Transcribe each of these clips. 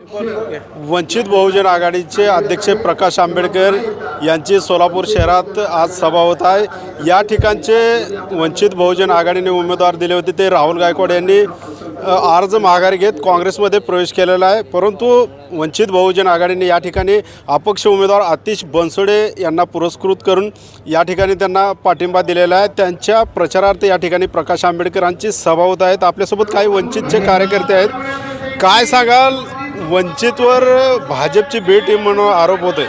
वंचित बहुजन आघाडीचे अध्यक्ष प्रकाश आंबेडकर यांची सोलापूर शहरात आज सभा होत आहे. या ठिकाणचे वंचित बहुजन आघाडीने उमेदवार दिले होते ते राहुल गायकवाड यांनी अर्ज माघारी घेत काँग्रेसमध्ये प्रवेश केलेला आहे. परंतु वंचित बहुजन आघाडीने या ठिकाणी अपक्ष उमेदवार आतिश बनसोडे यांना पुरस्कृत करून या ठिकाणी त्यांना पाठिंबा दिलेला आहे. त्यांच्या प्रचारार्थ या ठिकाणी प्रकाश आंबेडकरांची सभा होत आहेत. आपल्यासोबत काही वंचितचे कार्यकर्ते आहेत. काय सांगाल वंचितवर भाजपची बी टीम म्हणून आरोप होते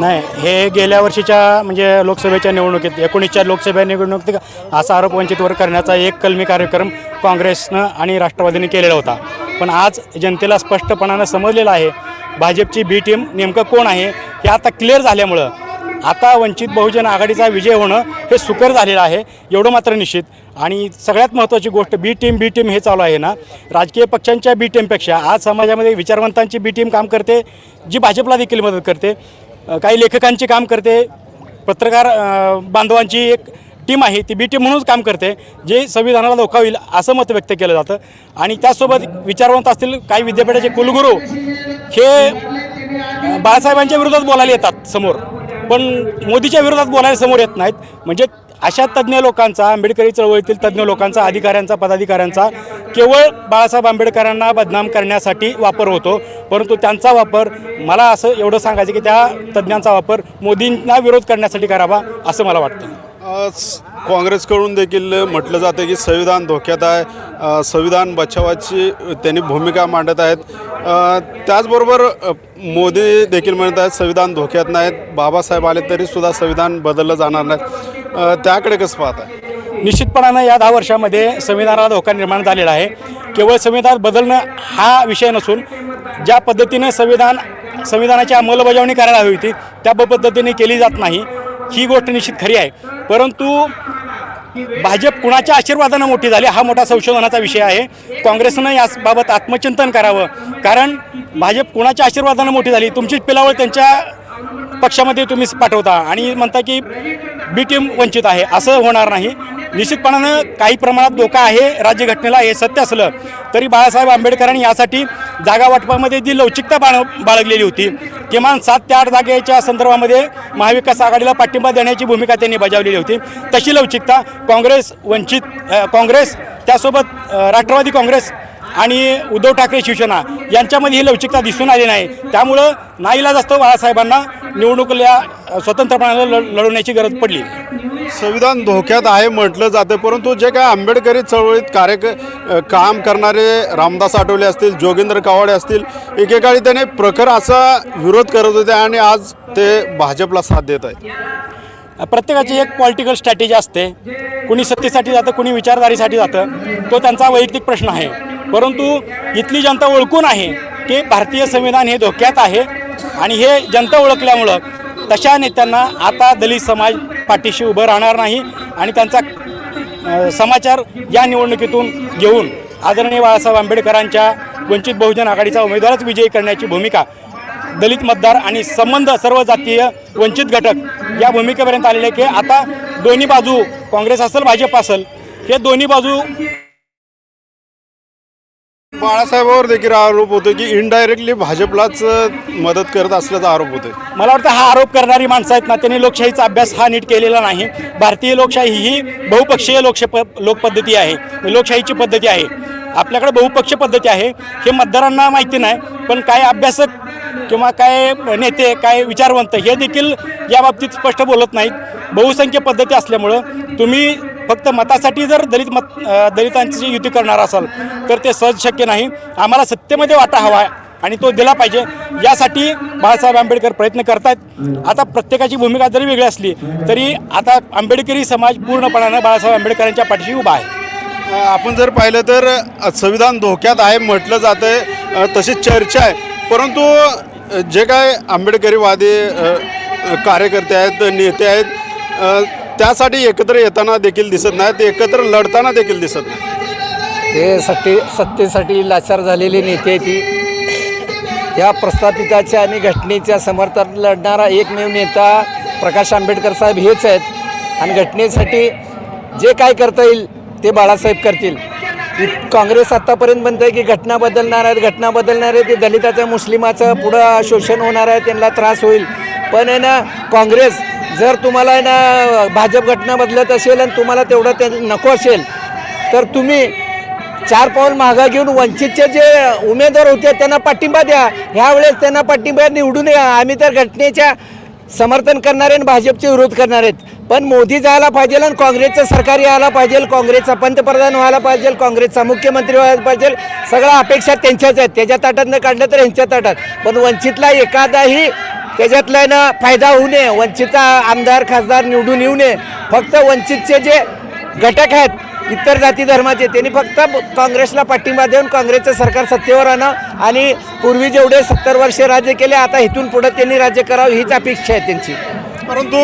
नाही हे गेल्या वर्षीच्या म्हणजे लोकसभेच्या निवडणुकीत एकोणीसच्या लोकसभा निवडणुकीत असा आरोप वंचितवर करण्याचा एक कलमी कार्यक्रम काँग्रेसनं आणि राष्ट्रवादीने केलेला होता. पण आज जनतेला स्पष्टपणानं समजलेलं आहे भाजपची बी टीम नेमकं कोण आहे हे आता क्लिअर झाल्यामुळं आता वंचित बहुजन आघाडीचा विजय होणं हे सुकर झालेलं आहे एवढं मात्र निश्चित. आणि सगळ्यात महत्त्वाची गोष्ट बी टीम बी टीम हे चालू आहे ना. राजकीय पक्षांच्या बी टीमपेक्षा आज समाजामध्ये विचारवंतांची बी टीम काम करते जी भाजपला देखील मदत करते. काही लेखकांची काम करते पत्रकार बांधवांची एक टीम आहे ती बी टीम म्हणूनच काम करते जे संविधानाला धोका होईल असं मत व्यक्त केलं जातं. आणि त्यासोबत विचारवंत असतील काही विद्यापीठाचे कुलगुरू हे बाळासाहेबांच्या विरोधात बोलायला येतात समोर. पण मोदीच्या विरोधात बोलायला समोर येत नाहीत. म्हणजे अशा तज्ज्ञ लोकांचा आंबेडकरी चळवळीतील तज्ज्ञ लोकांचा अधिकाऱ्यांचा पदाधिकाऱ्यांचा केवळ बाळासाहेब आंबेडकरांना बदनाम करण्यासाठी वापर होतो. परंतु त्यांचा वापर मला असं एवढं सांगायचं की त्या तज्ज्ञांचा वापर मोदींना विरोध करण्यासाठी करावा असं मला वाटतं. काँग्रेसकडून देखील म्हटलं जातं की संविधान धोक्यात आहे. संविधान बचावाची त्यांनी भूमिका मांडत आहेत. त्याचबरोबर मोदी देखील म्हणत आहेत संविधान धोक्यात नाहीत. बाबासाहेब आले तरीसुद्धा संविधान बदललं जाणार नाही. त्याकडे कसं पाहत आहे निश्चितपणानं या दहा वर्षामध्ये संविधानाला धोका निर्माण झालेला आहे. केवळ संविधान बदलणं हा विषय नसून ज्या पद्धतीने संविधान संविधानाची अंमलबजावणी करायला हवी होती त्या पद्धतीने केली जात नाही. ही गोष्ट निश्चित खरी आहे. परंतु भाजप कुणाच्या आशीर्वादानं मोठी झाली हा मोठा संशोधनाचा विषय आहे. काँग्रेसनं याबाबत आत्मचिंतन करावं. कारण भाजप कुणाच्या आशीर्वादानं मोठी झाली? तुमचीच पिलावळ त्यांच्या पक्षामध्ये तुम्ही पाठवता आणि म्हणता की बी टीम वंचित आहे. असं होणार नाही. निश्चितपणानं काही प्रमाणात धोका आहे राज्यघटनेला हे सत्य असलं तरी बाळासाहेब आंबेडकरांनी यासाठी जागा वाटपामध्ये जी लवचिकता बाळ बाळगलेली होती किमान सात ते आठ जागेच्या संदर्भामध्ये महाविकास आघाडीला पाठिंबा देण्याची भूमिका त्यांनी बजावलेली होती. तशी लवचिकता काँग्रेस वंचित काँग्रेस त्यासोबत राष्ट्रवादी काँग्रेस आणि उद्धव ठाकरे शिवसेना यांच्यामध्ये ही लवचिकता दिसून आली नाही. त्यामुळं नाईलाज असतं बाळासाहेबांना. निवडणुकीला स्वतंत्रपणाला लढवण्याची गरज पडली. संविधान धोक्यात आहे म्हटलं जातं परंतु जे काय आंबेडकरी चळवळीत कार्य काम करणारे रामदास आठवले असतील जोगेंद्र कावाडे असतील एकेकाळी त्याने प्रखर असा विरोध करत होते आणि आज ते भाजपला साथ देत आहेत. प्रत्येकाची एक पॉलिटिकल स्ट्रॅटेजी असते. कुणी सत्तेसाठी जातं कुणी विचारधारीसाठी जातं. तो त्यांचा वैयक्तिक प्रश्न आहे. परंतु इथली जनता ओळखून आहे की भारतीय संविधान हे धोक्यात आहे आणि हे जनता ओळखल्यामुळं तशा नेत्यांना आता दलित समाज पाठीशी उभं राहणार नाही आणि त्यांचा समाचार या निवडणुकीतून घेऊन आदरणीय बाळासाहेब आंबेडकरांच्या वंचित बहुजन आघाडीचा उमेदवारच विजयी करण्याची भूमिका दलित मतदार आणि संबंध सर्व जातीय वंचित घटक या भूमिकेपर्यंत आलेले की आता दोन्ही बाजू काँग्रेस असेल भाजप असेल हे दोन्ही बाजू बाळासाहेबांवर देखील आरोप होतो की इनडायरेक्टली भाजपलाच मदत करत असल्याचा आरोप होतोय मला वाटतं हा आरोप करणारी माणसं आहेत ना त्यांनी लोकशाहीचा अभ्यास हा नीट केलेला नाही. भारतीय लोकशाही ही बहुपक्षीय लोकशप लोकपद्धती आहे. लोकशाहीची पद्धती आहे. आपल्याकडे बहुपक्षीय पद्धती आहे. हे मतदारांना माहिती नाही पण काय अभ्यासक किंवा काय नेते काय विचारवंत हे देखील या बाबतीत स्पष्ट बोलत नाहीत. बहुसंख्य पद्धती असल्यामुळं तुम्ही फक्त मतासाठी जर दलित मत दलितांची युती करणार असाल तर ते सहज शक्य नाही. आम्हाला सत्तेमध्ये वाटा हवा आहे आणि तो दिला पाहिजे. यासाठी बाळासाहेब आंबेडकर प्रयत्न करतायत. आता प्रत्येकाची भूमिका जरी वेगळी असली तरी आता आंबेडकरी समाज पूर्णपणानं बाळासाहेब आंबेडकरांच्या पाठीशी उभा आहे. आपण जर पाहिलं तर संविधान धोक्यात आहे म्हटलं जातं आहे तशी चर्चा आहे. परंतु जे काय आंबेडकरीवादी कार्यकर्ते आहेत नेते आहेत त्यासाठी एकत्र येताना देखील दिसत नाहीत एकत्र लढताना देखील दिसत नाही हे सत्ते सत्तेसाठी लाचार झालेले नेते आहेत ती या प्रस्थापिताच्या आणि घटनेच्या समर्थात लढणारा एकमेव नेता प्रकाश आंबेडकर साहेब हेच आहेत. आणि घटनेसाठी जे काय करता येईल ते बाळासाहेब करतील. काँग्रेस आत्तापर्यंत म्हणतं की घटना बदलणार आहेत घटना बदलणार आहे ते दलिताचं मुस्लिमाचं पुढं शोषण होणार आहे त्यांना त्रास होईल. पण आहे ना काँग्रेस जर तुम्हाला आहे ना भाजप घटना बदलत असेल आणि तुम्हाला तेवढं ते नको असेल तर तुम्ही चार पाऊल मागा घेऊन वंचितचे जे उमेदवार होते त्यांना पाठिंबा द्या. ह्यावेळेस त्यांना पाठिंबा निवडून या. आम्ही तर घटनेच्या समर्थन करणारे आणि भाजपचे विरोध करणार आहेत. पण मोदी जायला पाहिजे आणि काँग्रेसचं सरकार यायला पाहिजे काँग्रेसचा पंतप्रधान व्हायला पाहिजे काँग्रेसचा मुख्यमंत्री व्हायला पाहिजे सगळ्या अपेक्षा त्यांच्याच आहेत. त्याच्या ताटातनं काढलं तर यांच्या ताटात. पण वंचितला एखादाही त्याच्यातला ना फायदा होऊ नये वंचितचा आमदार खासदार निवडून येऊ नये. फक्त वंचितचे जे घटक आहेत इतर जाती धर्माचे त्यांनी फक्त काँग्रेसला पाठिंबा देऊन काँग्रेसचं सरकार सत्तेवर आणा आणि पूर्वी जेवढे सत्तर वर्षे राज्य केले आता इथून पुढे त्यांनी राज्य करावं हीच अपेक्षा आहे त्यांची. परंतु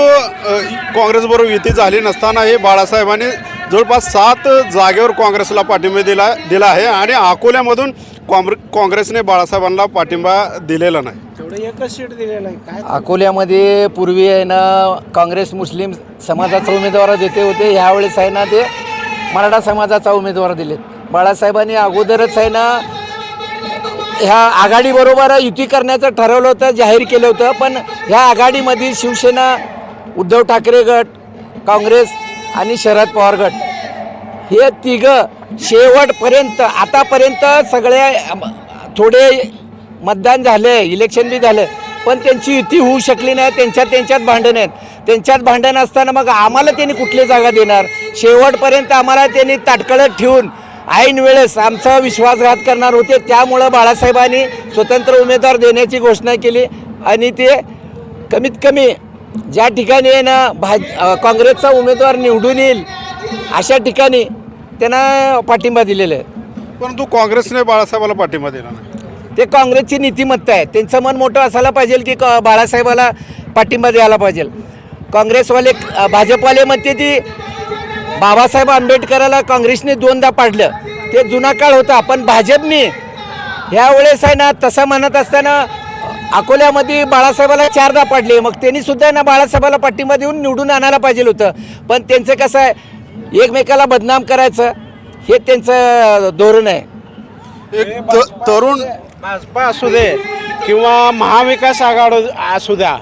काँग्रेसबरोबर युती झाली नसताना हे बाळासाहेबांनी जवळपास सात जागेवर काँग्रेसला पाठिंबा दिला दिला आहे आणि अकोल्यामधून काँग्रे काँग्रेसने बाळासाहेबांना पाठिंबा दिलेला नाही. अकोल्यामध्ये पूर्वी आहे ना काँग्रेस मुस्लिम समाजाचा उमेदवार देते होते ह्यावेळेस आहे ना ते मराठा समाजाचा उमेदवार दिलेत. बाळासाहेबांनी अगोदरच आहे ना ह्या आघाडीबरोबर युती करण्याचं ठरवलं होतं जाहीर केलं होतं पण ह्या आघाडीमधील शिवसेना उद्धव ठाकरे गट काँग्रेस आणि शरद पवार गट हे तिघं शेवटपर्यंत आतापर्यंत सगळे थोडे मतदान झालं इलेक्शन बी झालं पण त्यांची युती होऊ शकली नाही त्यांच्यात त्यांच्यात भांडण आहेत. त्यांच्यात भांडण असताना मग आम्हाला त्यांनी कुठली जागा देणार? शेवटपर्यंत आम्हाला त्यांनी ताटकळत ठेवून ऐन वेळेस आमचा विश्वासघात करणार होते. त्यामुळं बाळासाहेबांनी स्वतंत्र उमेदवार देण्याची घोषणा केली. आणि ते कमीत कमी ज्या ठिकाणी आहे ना भाज काँग्रेसचा उमेदवार निवडून येईल अशा ठिकाणी त्यांना पाठिंबा दिलेला आहे. परंतु काँग्रेसने बाळासाहेबाला पाठिंबा दिला नाही. ते काँग्रेसची नीतिमत्ता आहे. त्यांचं मन मोठं असायला पाहिजे की क- बाळासाहेबाला पाठिंबा द्यायला पाहिजे. काँग्रेसवाले भाजपवाले म्हणते ती बाबासाहेब आंबेडकराला काँग्रेसने दोनदा पाडलं. ते जुना काळ होता पण भाजपने ह्यावेळेस आहे ना तसं म्हणत असताना अकोल्यामध्ये बाळासाहेबाला चारदा पाडले. मग त्यांनी सुद्धा ना बाळासाहेबाला पाठिंबा देऊन निवडून आणायला पाहिजे होतं. पण त्यांचं कसं आहे एकमेकाला बदनाम करायचं हे त्यांचं धोरण आहे. एक तरुण भाजपा असू दे किंवा महाविकास आघाडी असू द्या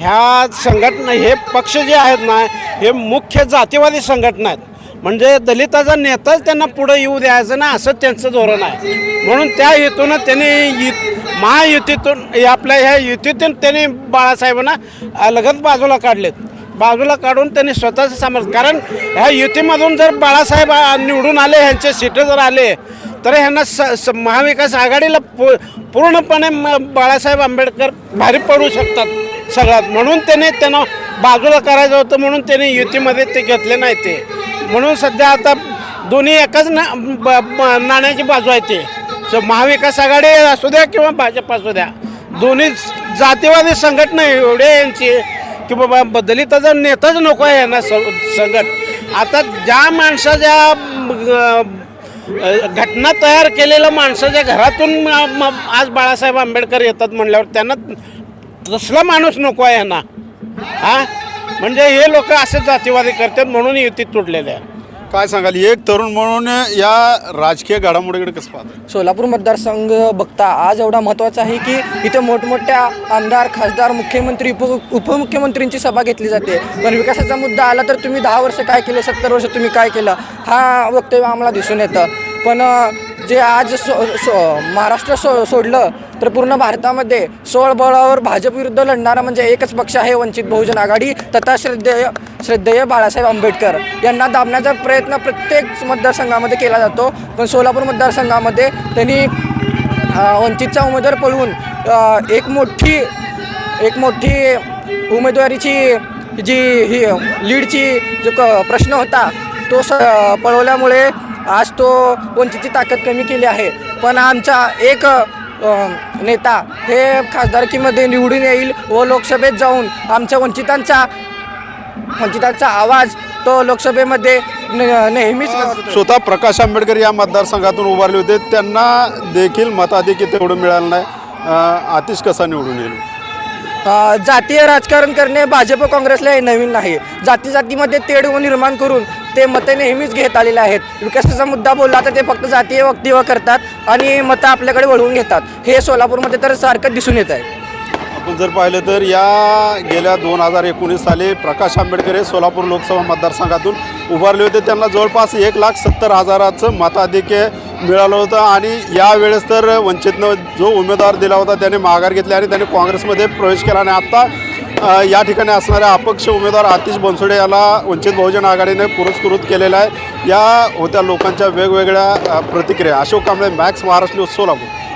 ह्या संघटना हे पक्ष जे आहेत ना हे मुख्य जातीवादी संघटना आहेत. म्हणजे दलिताचा नेताच त्यांना पुढं येऊ द्यायचं ना असं त्यांचं धोरण आहे. म्हणून त्या हेतूनं त्यांनी यु- महायुतीतून आपल्या ह्या युतीतून त्यांनी बाळासाहेबांना अलगद बाजूला काढलेत. बाजूला काढून त्यांनी स्वतःचं समज कारण ह्या युतीमधून जर बाळासाहेब निवडून आले ह्यांचे सीटं जर आले तर ह्यांना स स- महाविकास आघाडीला पूर्णपणे म- बाळासाहेब आंबेडकर भारी पडू शकतात. सगळ्यात. म्हणून त्याने त्यांना बाजूला करायचं होतं म्हणून त्याने युतीमध्ये ते घेतले नाही ते. म्हणून सध्या आता दोन्ही एकाच ना ब- नाण्याची बाजू आहे ते. सो महाविकास आघाडी असू द्या किंवा भाजप असू द्या दोन्ही जातीवादी संघटना एवढे यांची की बाबा दलिताचा नेताच नको आहे यांना संघट. आता ज्या माणसाच्या घटना तयार केलेल्या माणसाच्या घरातून आज बाळासाहेब आंबेडकर येतात म्हणल्यावर त्यांना तसला माणूस नको आहे यांना. हा? म्हणजे हे लोक असे जातीवादी करतात म्हणून युतीत तुटलेले आहे. काय सांगाल? एक तरुण म्हणून या राजकीय घडामोडीकडे कसं पाहतात सोलापूर मतदारसंघ बघता आज एवढा महत्त्वाचा आहे की इथे मोठमोठ्या आमदार खासदार मुख्यमंत्री उप उपमुख्यमंत्रींची सभा घेतली जाते. पण विकासाचा मुद्दा आला तर तुम्ही दहा वर्ष काय केलं सत्तर वर्ष तुम्ही काय केलं हा वक्तव्य आम्हाला दिसून येतं. पण जे आज सो सो महाराष्ट्र सो सोडलं तर पूर्ण भारतामध्ये सोळ बळावर भाजप विरुद्ध लढणारा म्हणजे एकच पक्ष आहे वंचित बहुजन आघाडी तथा श्रद्धेय श्रद्धेय बाळासाहेब आंबेडकर. यांना दाबण्याचा प्रयत्न प्रत्येक मतदारसंघामध्ये केला जातो पण सोलापूर मतदारसंघामध्ये त्यांनी वंचितचा उमेदवार पळवून एक मोठी एक मोठी उमेदवारीची जी ही लीडची जो क प्रश्न होता तो स पळवल्यामुळे आज तो वंचितची ताकद कमी केली आहे. पण आमचा एक नेता हे खासदारकीमध्ये निवडून येईल व लोकसभेत जाऊन आमच्या वंचितांचा वंचितांचा आवाज तो लोकसभेमध्ये न- नेहमीच स्वतः प्रकाश आंबेडकर या मतदारसंघातून उभारले होते. त्यांना देखील मताधिक्य तेवढं मिळालं नाही. आतिश कसा निवडून येईल? जातीय राजकारण करणे भाजप काँग्रेसला हे नवीन नाही. जाती जातीमध्ये तेढ निर्माण करून ते मते नेहमीच घेत आलेले आहेत. विकासाचा मुद्दा बोलला तर ते फक्त जातीय वक्तव्य करतात आणि मतं आपल्याकडे वळवून घेतात. हे सोलापूरमध्ये तर सारखं दिसून येत आहे. आपण जर पाहिलं तर या गेल्या दोन हजार एकोणीस साली प्रकाश आंबेडकर हे सोलापूर लोकसभा मतदारसंघातून उभारले होते. त्यांना जवळपास एक लाख सत्तर हजाराचं मताधिक्य मिळालं होतं आणि यावेळेस तर वंचितनं जो उमेदवार दिला होता त्याने माघार घेतली आणि त्याने काँग्रेसमध्ये प्रवेश केला. आणि आत्ता या ठिकाणी असणाऱ्या अपक्ष उमेदवार आतिश बनसोडे याला वंचित बहुजन आघाडीने पुरस्कृत केलेला आहे. या होत्या लोकांच्या वेगवेगळ्या प्रतिक्रिया. Ashok Kamble Max Maharashtra news Solapur.